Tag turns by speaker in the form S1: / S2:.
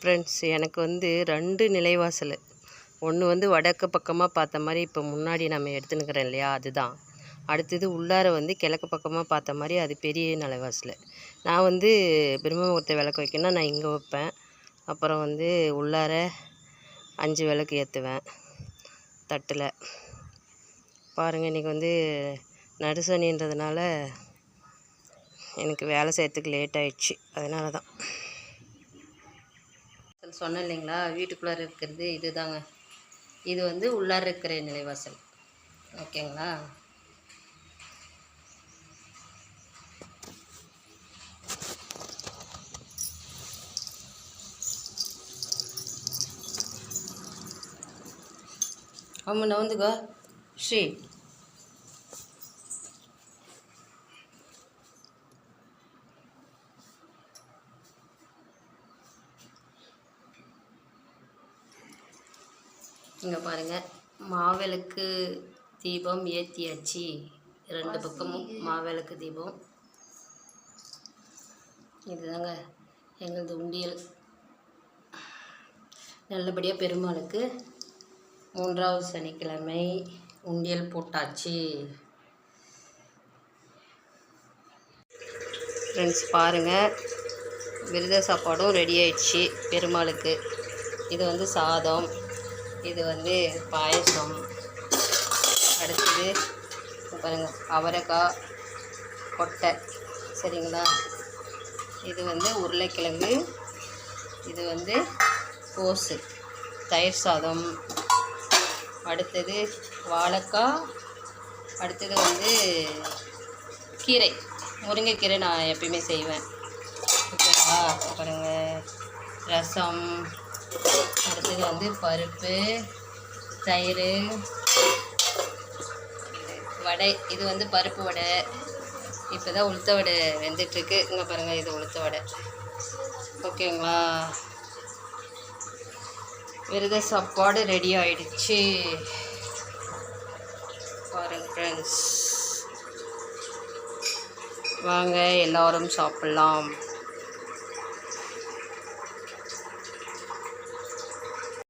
S1: Friends எனக்கு வந்து ரெண்டு நிலைவாசல். ஒன்று வந்து வடக்கு பக்கமாக பார்த்த மாதிரி இப்போ முன்னாடி நம்ம எடுத்துன்னுக்கிறோம் இல்லையா? அதுதான். அடுத்தது உள்ளார வந்து கிழக்கு பக்கமாக பார்த்த மாதிரி அது பெரிய நிலைவாசல். நான் வந்து பிரம்மமுகூர்த்த விளக்கு வைக்கணும்னா நான் இங்கே வைப்பேன். அப்புறம் வந்து உள்ளார அஞ்சு விளக்கு ஏற்றுவேன் தட்டில். பாருங்கள் இன்றைக்கி வந்து நடுசனின்றதுனால எனக்கு வேலை செய்யறதுக்கு லேட் ஆயிடுச்சு. அதனால தான் சொன்னேன் இல்லைங்களா? வீட்டுக்குள்ளார இருக்கிறது இது தாங்க இது வந்து உள்ளார இருக்கிற நிலைவாசல் ஓகேங்களா? ஆமாம் நவுந்துக்கோ ஸ்ரீ. இங்கே பாருங்கள் மாவிளக்கு தீபம் ஏற்றியாச்சு ரெண்டு பக்கமும் மாவிளக்கு தீபம். இதுதாங்க எங்களது உண்டியல். நல்லபடியாக பெருமாளுக்கு மூன்றாவது சனிக்கிழமை உண்டியல் போட்டாச்சு. ஃப்ரெண்ட்ஸ் பாருங்கள் விருத சாப்பாடும் ரெடி ஆயிடுச்சு பெருமாளுக்கு. இது வந்து சாதம். இது வந்து பாயசம். அடுத்தது பாருங்கள் அவரைக்காய் கொட்டை. சரிங்களா? இது வந்து உருளைக்கிழங்கு இது வந்து கோஸு தயிர் சாதம். அடுத்தது வாழைக்காய் அடுத்தது வந்து கீரை. முருங்கைக்கீரை நான் எப்பயுமே செய்வேன். ஓகேங்களா பாருங்கள் ரசம் அடுத்தது வந்து பருப்பு தயிர் வடை. இது வந்து பருப்பு வடை. இப்போ தான் உளுத்த வடை வெந்துட்டுருக்கு. இங்கே பாருங்கள் இது உளுத்த வடை. ஓகேங்களா? விரத சாப்பாடு ரெடி ஆயிடுச்சு. பாருங்கள் ஃப்ரெண்ட்ஸ் வாங்க எல்லோரும் சாப்பிட்லாம்.